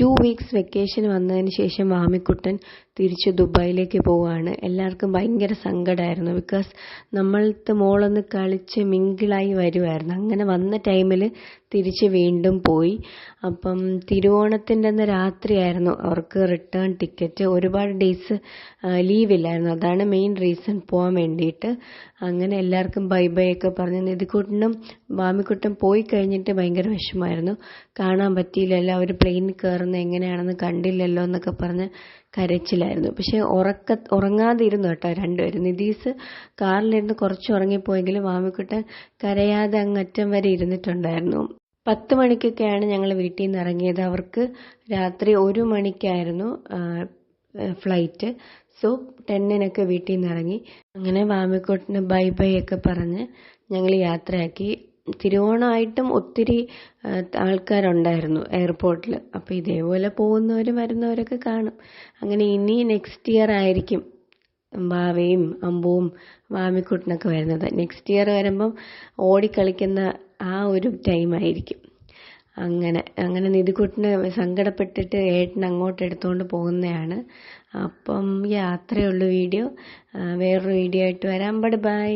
Two weeks vacation വന്നതിന് ശേഷം വാമിക്കുട്ടൻ തിരിച്ച് ദുബായിലേക്ക് പോവുകയാണ്. എല്ലാവർക്കും ഭയങ്കര സങ്കടമായിരുന്നു ബിക്കോസ് നമ്മളത്തെ മോളൊന്ന് കളിച്ച് മിങ്കിളായി വരുമായിരുന്നു അങ്ങനെ വന്ന ടൈമിൽ തിരിച്ച് വീണ്ടും പോയി. അപ്പം തിരുവോണത്തിന്റെ അന്ന് രാത്രിയായിരുന്നു. അവർക്ക് റിട്ടേൺ ടിക്കറ്റ് ഒരുപാട് ഡേയ്സ് ലീവില്ലായിരുന്നു അതാണ് മെയിൻ റീസൺ പോകാൻ വേണ്ടിയിട്ട്. അങ്ങനെ എല്ലാവർക്കും ബൈ ബൈ ഒക്കെ പറഞ്ഞ്. നിധിക്കുട്ടനും വാമിക്കുട്ടൻ പോയി കഴിഞ്ഞിട്ട് ഭയങ്കര വിഷമമായിരുന്നു. കാണാൻ പറ്റിയില്ലല്ലോ അവർ പ്ലെയിനിൽ കയറുന്ന എങ്ങനെയാണെന്ന് കണ്ടില്ലല്ലോ എന്നൊക്കെ പറഞ്ഞ് കരച്ചിലായിരുന്നു. പക്ഷേ ഉറക്ക ഉറങ്ങാതിരുന്നു കേട്ടോ രണ്ടുപേരും. നിതീസ് കാറിലിരുന്ന് കുറച്ച് ഉറങ്ങിപ്പോയെങ്കിലും മാമിക്കുട്ടൻ കരയാതെ അങ്ങറ്റം വരെ ഇരുന്നിട്ടുണ്ടായിരുന്നു. പത്ത് മണിക്കൊക്കെയാണ് ഞങ്ങൾ വീട്ടിൽ നിന്ന് ഇറങ്ങിയത്. അവർക്ക് രാത്രി ഒരു മണിക്കായിരുന്നു ഫ്ലൈറ്റ്. സോ ടെന്നിനൊക്കെ വീട്ടിൽ നിന്ന് ഇറങ്ങി. അങ്ങനെ വാമിക്കോട്ടിന് ബൈ ബൈ ഒക്കെ പറഞ്ഞ് ഞങ്ങൾ യാത്രയാക്കി. തിരുവോണമായിട്ടും ഒത്തിരി ആൾക്കാരുണ്ടായിരുന്നു എയർപോർട്ടിൽ അപ്പോൾ ഇതേപോലെ പോകുന്നവരും വരുന്നവരൊക്കെ കാണും. അങ്ങനെ ഇനി നെക്സ്റ്റ് ഇയർ ആയിരിക്കും ഭാവയും അമ്പുവും വാമിക്കുട്ടനൊക്കെ വരുന്നത്. നെക്സ്റ്റ് ഇയർ വരുമ്പം ഓടിക്കളിക്കുന്ന ആ ഒരു ടൈമായിരിക്കും അങ്ങനെ അങ്ങനെ നിധിക്കുട്ടിന് സങ്കടപ്പെട്ടിട്ട് ഏട്ടൻ അങ്ങോട്ട് എടുത്തുകൊണ്ട് പോകുന്നതാണ് അപ്പം യാത്രയുള്ള വീഡിയോ. വേറൊരു വീഡിയോ ആയിട്ട് വരാം. But bye.